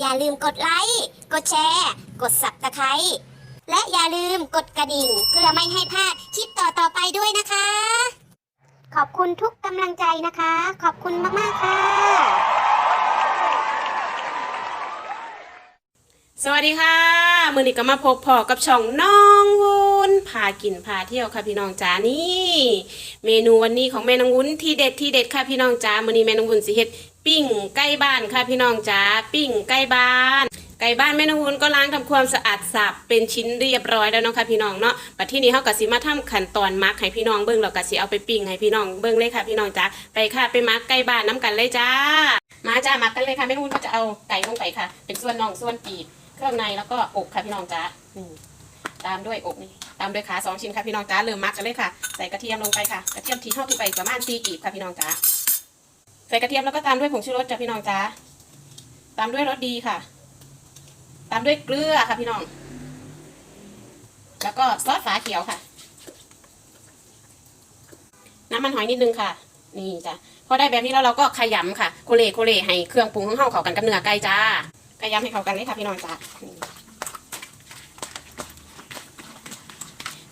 อย่าลืมกดไลค์ กดแชร์ กด Subscribe และอย่าลืมกดกระดิ่ง เพื่อไม่ให้พลาดคลิปต่อๆไปด้วยนะคะ ขอบคุณทุกกำลังใจนะคะ ขอบคุณมากๆค่ะ สวัสดีค่ะ มือนี้ก็มาพบพอกับช่องน้องวุ้นพากินพาเที่ยวค่ะพี่น้องจ๋านี่ เมนูวันนี้ของแม่น้องวุ้นที่เด็ดที่เด็ดค่ะพี่น้องจ๋ามือนี้แม่น้องวุ้นสิเฮ็ด ปิ้งใกล้บ้านค่ะพี่น้องจ๋าปิ้งใกล้บ้านไก่บ้านแม่น้องวุ้นก็ล้างทำความสะอาดสับเป็นชิ้นเรียบร้อยแล้วเนาะค่ะพี่น้องเนาะบัดที่นี้เฮาก็สิมาทำขั้นตอนมักให้พี่น้องเบิ่งแล้วก็สิเอาไปปิ้งให้พี่น้องเบิ่งเลยค่ะพี่น้องจ๋าไปค่ะไปมักใกล้บ้านน้ำกันเลยจ้า มาจ้ามักกันเลยค่ะแม่น้องวุ้นก็จะเอาไก่ลงไปค่ะ เป็นส่วนน่องส่วนปีกเครื่องในแล้วก็อกค่ะพี่น้องจ้าตามด้วยอกนี่ตามด้วยขาสองชิ้นค่ะพี่น้องจ้าเริ่มมักกันเลยค่ะ ใส่กระเทียมลงไปค่ะ กระเทียมที่ทอดที่ไปประมาณสี่กีบค่ะพี่น้องจ้า ใส่กระเทียมแล้วก็ตามด้วยผงชูรสจ้ะพี่น้องจ้าตามด้วยรสดีค่ะ ตามด้วยเกลือค่ะพี่น้อง แล้วก็ซอสฝาเขียวค่ะ น้ำมันหอยนิดนึงค่ะ นี่จ้ะพอได้แบบนี้แล้วเราก็ขยำค่ะโคเลโคเลให้เครื่องปรุงของเฮาเข้ากันกับเนื้อไก่จ้าขยำให้เข้ากันเลยค่ะพี่น้องจ้า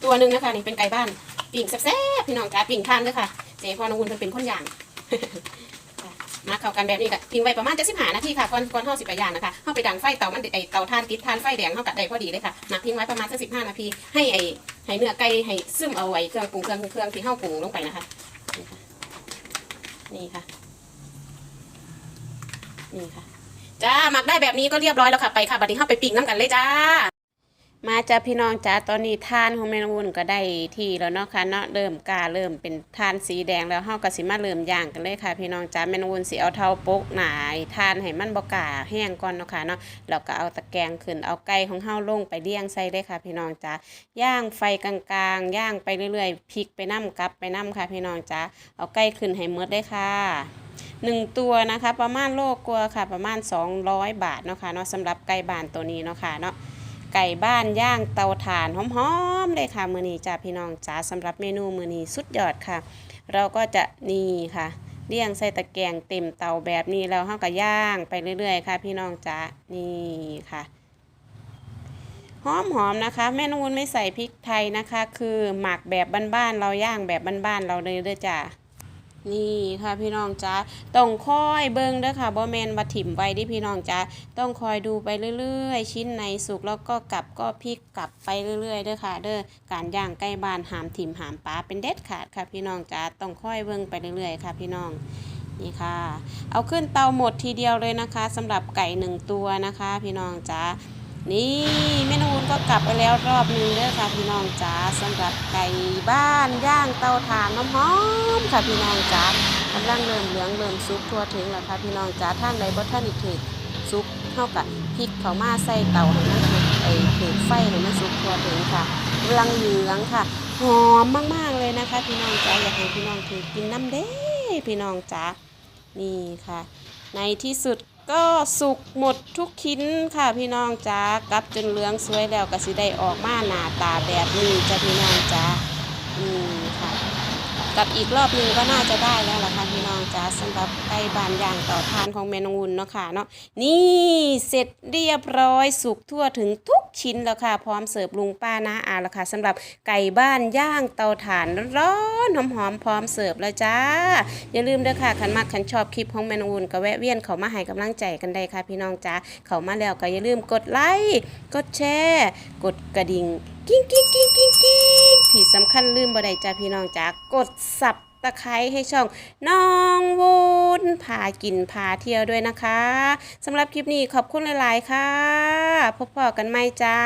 ตัวหนึ่งนะคะนี่เป็นไก่บ้านปิ่งแซ่บๆพี่น้องจ้าปิ่งทานเลยค่ะ เจ๊พอนองวุ้นเพิ่นเป็นคนอย่าง มาเข้ากันแบบนี้ก็ทิ้งไว้ประมาณจะสิบห้านาทีค่ะก่อนก่อนห่อสิบไปยางนะคะห่อไปดังไฟเตามันไอเตาทานติดทานไฟแดงห่อกัดได้พอดีเลยค่ะหมักทิ้งไว้ประมาณสักสิบห้านาทีให้ไอให้เนื้อไก่ให้ซึมเอาไว้เครื่องปรุงเครื่องเครื่องที่ห่อปรุงลงไปนะคะ นี่ค่ะ นี่ค่ะจ้าหมักได้แบบนี้ก็เรียบร้อยแล้วค่ะไปค่ะบัดนี้เข้าไปปิ้งน้ำกันเลยจ้า มาจ้าพี่น้องจ้าตอนนี้ทานของแม่นวุ้นก็ได้ที่แล้วเนาะค่ะเนาะเริ่มกาเริ่มเป็นทานสีแดงแล้วเฮาก็สิมาเริ่มย่างกันเลยค่ะ พี่น้องจ้าแม่นวุ้นสิเอาเท้าโปกหนาทานให้มันบ่กาแห้งก่อนเนาะค่ะเนาะแล้วก็เอาตะแกรงขึ้นเอาไก่ของเฮาลงไปเลี้ยงใส่เลยค่ะ พี่น้องจ้าย่างไฟกลางๆย่างไปเรื่อยๆพลิกไปน้ำกลับไปน้ำค่ะ พี่น้องจ้าเอาไก่ขึ้นให้หมดเลยค่ะหนึ่งตัวนะคะ ประมาณโลกลัวค่ะ ประมาณ 200 บาทเนาะค่ะเนาะสำหรับไก่บานตัวนี้เนาะค่ะเนาะ ไก่บ้านย่างเตาถ่านหอมๆเลยค่ะมือนี้จ้าพี่น้องจ้าสำหรับเมนูมือนี้สุดยอดค่ะ เราก็จะนี่ค่ะเลี่ยงใส่ตะแกรงเต็มเตาแบบนี้แล้วเฮาก็ย่างไปเรื่อยๆค่ะ พี่น้องจ้านี่ค่ะหอมๆนะคะ แม่นูนไม่ใส่พริกไทยนะคะ คือหมักแบบบ้านๆเราย่างแบบบ้านๆเราเลยเด้อจ้า นี่ค่ะพี่น้องจ้าต้องคอยเบิ่งเด้อค่ะบ่แมนว่าถิ่มไว้ดิพี่น้องจ้าต้องคอยดูไปเรื่อยๆ ชิ้นไหนสุกแล้วก็กลับก็พลิกกลับไปเรื่อยๆเด้อค่ะ เด้อการย่างใกล้บ้านหามถิ่มหามปลาเป็นเด็ดขาดค่ะพี่น้องจ้าต้องคอยเบิ่งไปเรื่อยๆ ค่ะพี่น้องนี่ค่ะ เอาขึ้นเตาหมดทีเดียวเลยนะคะสำหรับไก่หนึ่งตัวนะคะ พี่น้องจ้า นี่แม่นูนก็กลับไปแล้วรอบนึงเด้อค่ะพี่น้องจ๋าสำหรับไก่บ้านย่างเตาถ่านน้ำหอมค่ะพี่น้องจ๋ากำลังเริ่มเหลืองเริ่มสุกทั่วถึงแล้วค่ะพี่น้องจ๋าท่านใดบ่ท่านอีกถึกสุกเท่ากับพริกเขามาใส่เตาให้มันสุกไอ้ถึกไฟให้มันสุกทั่วถึงค่ะกำลังเหลืองค่ะหอมมากๆเลยนะคะ พี่น้องจ๋าอยากให้พี่น้องถือกินน้ำเด้พี่น้องจ๋านี่ค่ะ ในที่สุด ก็สุกหมดทุกชิ้นค่ะพี่น้องจ้ากลับจนเหลืองสวยแล้วก็สิได้ออกมาหน้าตาแบบนี้จ้ะพี่น้องจ้าอืมค่ะ กับอีกรอบหนึงก็น่าจะได้แล้วล่ะค่ะพี่น้องจ้าสำหรับไก่บานย่างต่อทานของเมนองุนเนาะค่ะเนาะนี่เสร็จเรียบร้อยสุกทั่วถึงทุกชิ้นแล้วค่ะ พร้อมเสิร์ฟลุงป้าน้าอาล้วค่ะสำหรับไก่บ้านย่างเตาถ่านร้อนหอมๆพร้อมเสิร์ฟแล้วจ้า อย่าลืมด้อค่ะคันมากคันชอบคลิปของแมนอูนก็แวะเวียนเขามาให้กำลังใจกันได้ค่ะพี่น้องจ้าเขามาแล้วก็อย่าลืมกดไลค์กดแชร์ กดกระดิ่ง กิ้งกิ้งกิ้งกิ้งกิ้งที่สำคัญลืมบ่ได้จ้าพี่น้องจ้ากดสับตะไคร้ให้ช่องน้องวูนพากินพาเที่ยวด้วยนะคะสำหรับคลิปนี้ขอบคุณหลาย ๆ ค่ะ พบกันใหม่จ้า